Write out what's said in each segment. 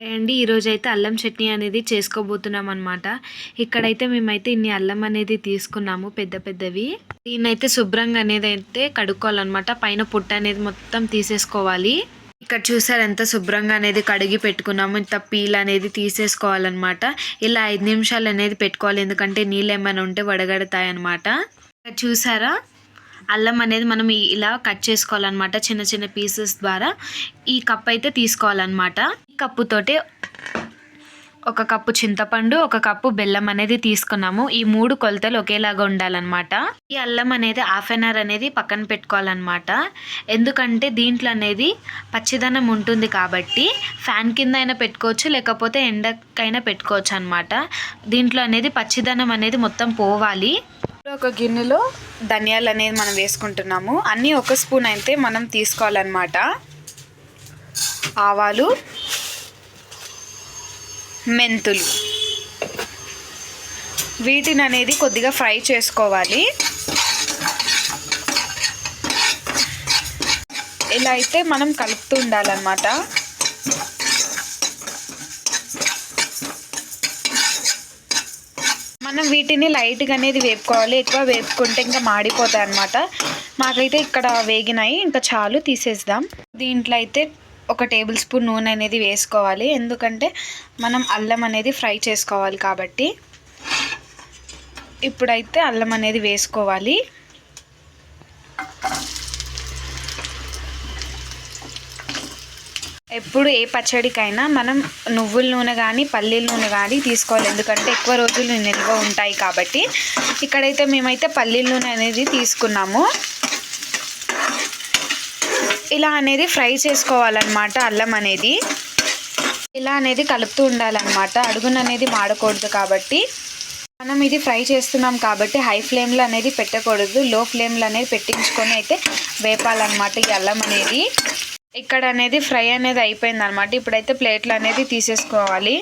అండి ఈరోజు అయితే అల్లం చట్నీ అనేది చేసుకోబోతున్నాం అనమాట ఇక్కడైతే మేమైతే ఇన్ని అల్లం అనేది తీసుకున్నాము పెద్ద పెద్దవి. దీన్నైతే శుభ్రంగా అనేది అయితే కడుక్కోవాలన్నమాట. పైన పుట్ట అనేది మొత్తం తీసేసుకోవాలి. ఇక్కడ చూసారు ఎంత శుభ్రంగా అనేది కడిగి పెట్టుకున్నాము. ఇంత పీల్ అనేది తీసేసుకోవాలన్నమాట. ఇలా ఐదు నిమిషాలు అనేది పెట్టుకోవాలి. ఎందుకంటే నీళ్ళు ఏమైనా ఉంటే వడగడతాయి అనమాట చూసారా? అల్లం అనేది మనం ఇలా కట్ చేసుకోవాలన్నమాట చిన్న చిన్న పీసెస్ ద్వారా. ఈ కప్ అయితే తీసుకోవాలన్నమాట. ఈ కప్పుతోటి ఒక కప్పు చింతపండు ఒక కప్పు బెల్లం అనేది తీసుకున్నాము. ఈ మూడు కొలతలు ఒకేలాగా ఉండాలన్నమాట. ఈ అల్లం అనేది హాఫ్ అన్ అవర్ అనేది పక్కన పెట్టుకోవాలన్నమాట. ఎందుకంటే దీంట్లో అనేది పచ్చిదనం ఉంటుంది కాబట్టి ఫ్యాన్ కింద అయినా పెట్టుకోవచ్చు లేకపోతే ఎండకైనా పెట్టుకోవచ్చు అనమాట దీంట్లో అనేది పచ్చిదనం అనేది మొత్తం పోవాలి. ఒక గిన్నెలో ధనియాలు అనేది మనం వేసుకుంటున్నాము. అన్నీ ఒక స్పూన్ అయితే మనం తీసుకోవాలన్నమాట. ఆవాలు మెంతులు. వీటిని అనేది కొద్దిగా ఫ్రై చేసుకోవాలి. ఇలా అయితే మనం కలుపుతూ ఉండాలన్నమాట. మనం వీటిని లైట్గా అనేది వేపుకోవాలి. ఎక్కువ వేపుకుంటే ఇంకా మాడిపోతాయి అనమాట మాకైతే ఇక్కడ వేగినాయి. ఇంకా చాలు తీసేద్దాం. దీంట్లో అయితే ఒక టేబుల్ స్పూన్ నూనె అనేది వేసుకోవాలి. ఎందుకంటే మనం అల్లం అనేది ఫ్రై చేసుకోవాలి కాబట్టి. ఇప్పుడైతే అల్లం అనేది వేసుకోవాలి. ఎప్పుడు ఏ పచ్చడికైనా మనం నువ్వుల నూనె కానీ పల్లీల నూనె కానీ తీసుకోవాలి. ఎందుకంటే ఎక్కువ రోజులు నిల్వ ఉంటాయి కాబట్టి. ఇక్కడైతే మేమైతే పల్లీల నూనె అనేది తీసుకున్నాము. ఇలా అనేది ఫ్రై చేసుకోవాలన్నమాట అల్లం అనేది. ఇలా అనేది కలుపుతూ ఉండాలన్నమాట. అడుగున అనేది మాడకూడదు కాబట్టి. మనం ఇది ఫ్రై చేస్తున్నాం కాబట్టి హై ఫ్లేమ్లో అనేది పెట్టకూడదు. లో ఫ్లేమ్లో అనేది పెట్టించుకొని అయితే వేపాలన్నమాట ఈ అల్లం అనేది. ఇక్కడ అనేది ఫ్రై అనేది అయిపోయింది అనమాట ఇప్పుడైతే ప్లేట్లు అనేది తీసేసుకోవాలి.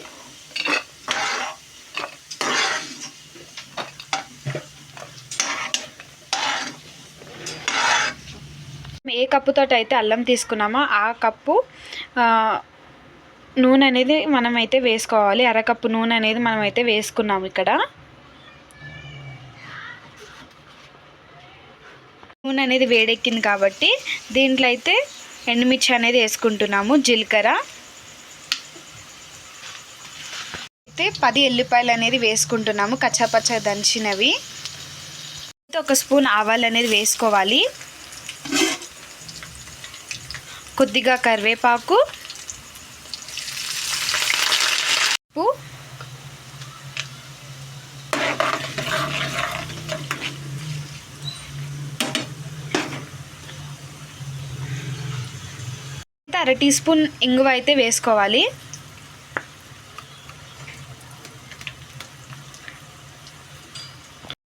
ఏ కప్పుతో అయితే అల్లం తీసుకున్నామో ఆ కప్పు నూనె అనేది మనమైతే వేసుకోవాలి. అరకప్పు నూనె అనేది మనమైతే వేసుకున్నాం ఇక్కడ. నూనె అనేది వేడెక్కింది కాబట్టి దీంట్లో అయితే ఎండుమిర్చి అనేది వేసుకుంటున్నాము జీలకర్ర. అయితే పది ఎల్లిపాయలు అనేది వేసుకుంటున్నాము కచ్చాపచ్చ దంచినవి. అయితే ఒక స్పూన్ ఆవాలు అనేది వేసుకోవాలి. కొద్దిగా కరివేపాకు. ఉప్పు అయితే అర టీ స్పూన్ ఇంగువ అయితే వేసుకోవాలి.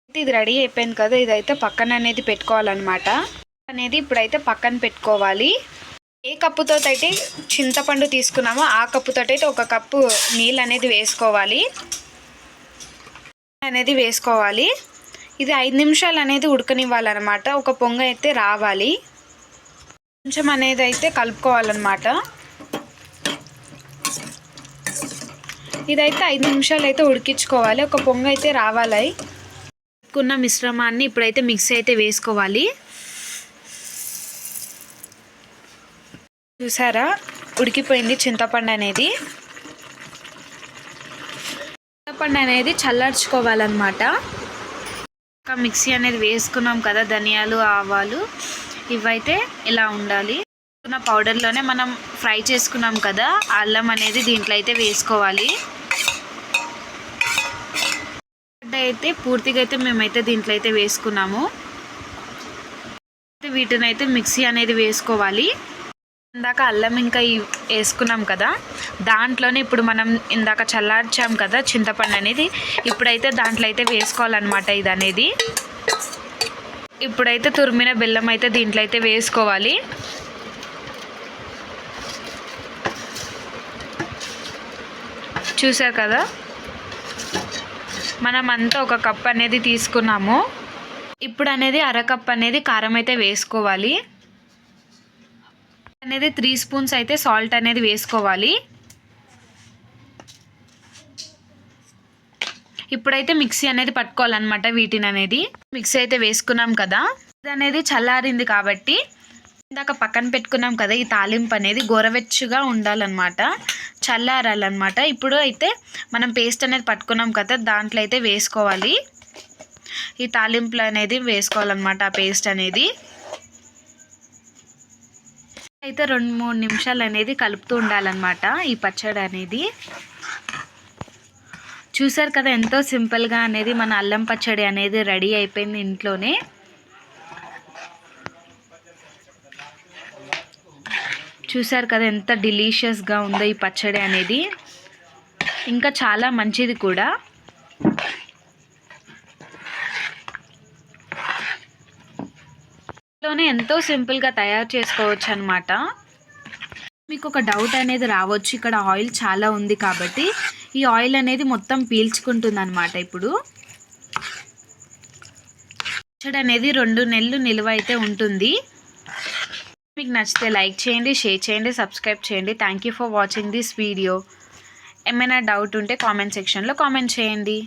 అయితే ఇది రెడీ అయిపోయింది కదా ఇదైతే పక్కన అనేది పెట్టుకోవాలన్నమాట. అనేది ఇప్పుడైతే పక్కన పెట్టుకోవాలి. ఏ కప్పుతో అయితే చింతపండు తీసుకున్నామో ఆ కప్పుతో అయితే ఒక కప్పు నీళ్ళు అనేది వేసుకోవాలి. అనేది వేసుకోవాలి. ఇది ఐదు నిమిషాలు అనేది ఉడకనివ్వాలన్నమాట. ఒక పొంగ అయితే రావాలి. కొంచెం అనేది అయితే కలుపుకోవాలన్నమాట. ఇదైతే ఐదు నిమిషాలు అయితే ఉడికించుకోవాలి. ఒక పొంగ అయితే రావాలి. కున్న మిశ్రమాన్ని ఇప్పుడైతే మిక్సీ అయితే వేసుకోవాలి. చూసారా? ఉడికిపోయింది చింతపండు అనేది. చింతపండు అనేది చల్లార్చుకోవాలన్నమాట. మిక్సీ అనేది వేసుకున్నాం కదా ధనియాలు ఆవాలు. ఇవైతే ఇలా ఉండాలి. ఉన్న పౌడర్లోనే మనం ఫ్రై చేసుకున్నాం కదా అల్లం అనేది దీంట్లో అయితే వేసుకోవాలి. అయితే పూర్తిగా అయితే మేమైతే దీంట్లో అయితే వేసుకున్నాము. వీటిని అయితే మిక్సీ అనేది వేసుకోవాలి. ఇందాక అల్లం ఇంకా వేసుకున్నాం కదా దాంట్లోనే ఇప్పుడు మనం ఇందాక చల్లార్చాం కదా చింతపండు అనేది ఇప్పుడైతే దాంట్లో అయితే వేసుకోవాలన్నమాట ఇది అనేది ఇప్పుడైతే తురిమిన బెల్లం అయితే దీంట్లో అయితే వేసుకోవాలి. చూసారు కదా? మనం అంతా ఒక కప్ అనేది తీసుకున్నాము. ఇప్పుడు అనేది అరకప్ అనేది కారం అయితే వేసుకోవాలి. అనేది త్రీ స్పూన్స్ అయితే సాల్ట్ అనేది వేసుకోవాలి. ఇప్పుడైతే మిక్సీ అనేది పట్టుకోవాలన్నమాట వీటిని అనేది మిక్సీ అయితే వేసుకున్నాం కదా. ఇది అనేది చల్లారింది కాబట్టి ఇందాక పక్కన పెట్టుకున్నాం కదా ఈ తాలింపు అనేది గోరవెచ్చుగా ఉండాలన్నమాట. చల్లారాలన్నమాట. ఇప్పుడు అయితే మనం పేస్ట్ అనేది పట్టుకున్నాం కదా దాంట్లో అయితే వేసుకోవాలి. ఈ తాలింపులు అనేది వేసుకోవాలన్నమాట ఆ పేస్ట్ అనేది. అయితే రెండు మూడు నిమిషాలు అనేది కలుపుతూ ఉండాలన్నమాట ఈ పచ్చడి అనేది చూసారు కదా ఎంతో సింపుల్గా అనేది మన అల్లం పచ్చడి అనేది రెడీ అయిపోయింది ఇంట్లోనే. చూసారు కదా ఎంత డిలీషియస్గా ఉందో ఈ పచ్చడి అనేది. ఇంకా చాలా మంచిది కూడా. ఇంట్లోనే ఎంతో సింపుల్గా తయారు చేసుకోవచ్చు అనమాట మీకు ఒక డౌట్ అనేది రావచ్చు ఇక్కడ ఆయిల్ చాలా ఉంది కాబట్టి. ఈ ఆయిల్ అనేది మొత్తం పీల్చుకుంటుంది అనమాట ఇప్పుడు. పచ్చడి అనేది రెండు నెలలు నిల్వ అయితే ఉంటుంది. మీకు నచ్చితే లైక్ చేయండి షేర్ చేయండి సబ్స్క్రైబ్ చేయండి. Thank you for watching this video ఏమైనా డౌట్ ఉంటే కామెంట్ సెక్షన్లో కామెంట్ చేయండి.